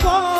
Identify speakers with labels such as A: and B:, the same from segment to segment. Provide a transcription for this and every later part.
A: Come.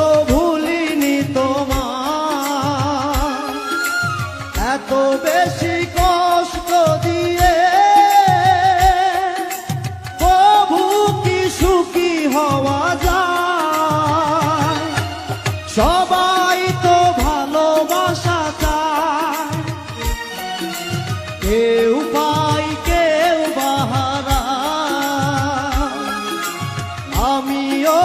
A: কেউ পাই কেউ বাহারা। আমিও